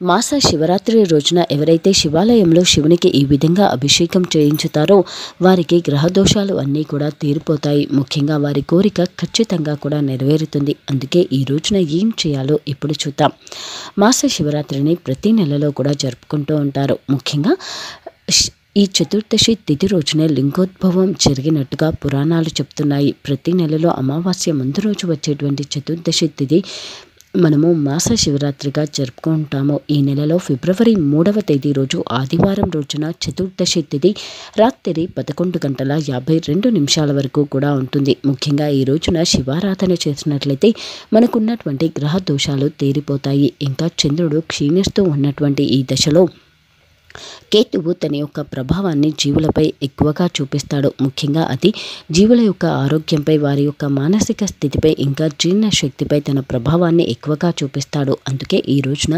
మాస శివరాత్రి రోజున ఎవరైతే శివాలయంలో శివునికి ఈ విధంగా అభిషేకం చేయించుతారో వారికి గ్రహ దోషాలు అన్నీ కూడా తీరిపోతాయి. ముఖ్యంగా వారి కోరిక ఖచ్చితంగా కూడా నెరవేరుతుంది. అందుకే ఈ రోజున ఏం చేయాలో ఇప్పుడు చూద్దాం. మాస శివరాత్రిని ప్రతి నెలలో కూడా జరుపుకుంటూ ఉంటారు. ముఖ్యంగా ఈ చతుర్దశి తిథి రోజునే లింగోద్భవం జరిగినట్టుగా పురాణాలు చెప్తున్నాయి. ప్రతి నెలలో అమావాస్య ముందు రోజు వచ్చేటువంటి చతుర్దశి తిథి మనము మాస శివరాత్రిగా జరుపుకుంటాము. ఈ నెలలో ఫిబ్రవరి మూడవ తేదీ రోజు ఆదివారం రోజున చతుర్దశి తిథి రాత్రి పదకొండు గంటల యాభై రెండు నిమిషాల వరకు కూడా ఉంటుంది. ముఖ్యంగా ఈ రోజున శివారాధన చేసినట్లయితే మనకున్నటువంటి గ్రహ దోషాలు తీరిపోతాయి. ఇంకా చంద్రుడు క్షీణిస్తూ ఉన్నటువంటి ఈ దశలో కేతువు తన యొక్క ప్రభావాన్ని జీవులపై ఎక్కువగా చూపిస్తాడు. ముఖ్యంగా అది జీవుల యొక్క ఆరోగ్యంపై వారి యొక్క మానసిక స్థితిపై ఇంకా జీర్ణ శక్తిపై తన ప్రభావాన్ని ఎక్కువగా చూపిస్తాడు. అందుకే ఈ రోజున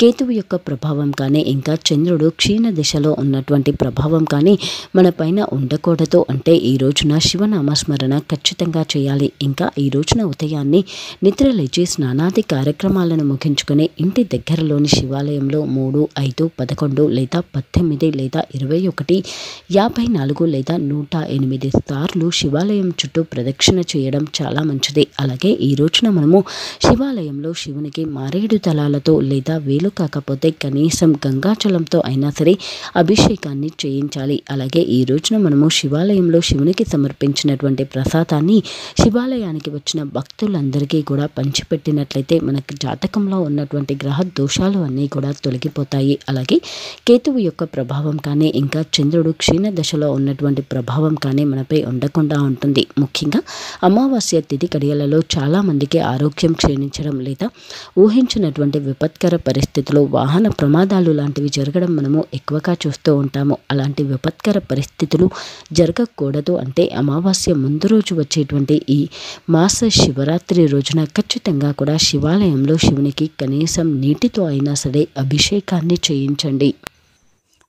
కేతువు యొక్క ప్రభావం కానీ ఇంకా చంద్రుడు క్షీణ దిశలో ఉన్నటువంటి ప్రభావం కానీ మన పైన ఉండకూడదు. అంటే ఈ రోజున శివనామస్మరణ ఖచ్చితంగా చేయాలి. ఇంకా ఈ రోజున ఉదయాన్నే నిద్ర లేచి స్నానాది కార్యక్రమాలను ముగించుకొని ఇంటి దగ్గరలోని శివాలయంలో మూడు ఐదు పదకొండు లేదా పద్దెనిమిది లేదా ఇరవై ఒకటి యాభై నాలుగు లేదా నూట ఎనిమిది సార్లు శివాలయం చుట్టూ ప్రదక్షిణ చేయడం చాలా మంచిది. అలాగే ఈ రోజున మనము శివాలయంలో శివునికి మారేడు దళాలతో లేదా వేలు కాకపోతే కనీసం గంగాచలంతో అయినా సరే అభిషేకాన్ని చేయించాలి. అలాగే ఈ రోజున మనము శివాలయంలో శివునికి సమర్పించినటువంటి ప్రసాదాన్ని శివాలయానికి వచ్చిన భక్తులందరికీ కూడా పంచిపెట్టినట్లయితే మనకు జాతకంలో ఉన్నటువంటి గ్రహ దోషాలు అన్నీ కూడా తొలగిపోతాయి. అలాగే కేతువు యొక్క ప్రభావం కానీ ఇంకా చంద్రుడు క్షీణ దశలో ఉన్నటువంటి ప్రభావం కానీ మనపై ఉండకుండా ఉంటుంది. ముఖ్యంగా అమావాస్య తిథి గడియలలో చాలామందికి ఆరోగ్యం క్షీణించడం లేదా ఊహించినటువంటి విపత్కర పరిస్థితులు వాహన ప్రమాదాలు లాంటివి జరగడం మనము ఎక్కువగా చూస్తూ ఉంటాము. అలాంటి విపత్కర పరిస్థితులు జరగకూడదు అంటే అమావాస్య ముందు రోజు వచ్చేటువంటి ఈ మాస శివరాత్రి రోజున ఖచ్చితంగా కూడా శివాలయంలో శివునికి కనీసం నీటితో అయినా సరే అభిషేకాన్ని చేయించండి.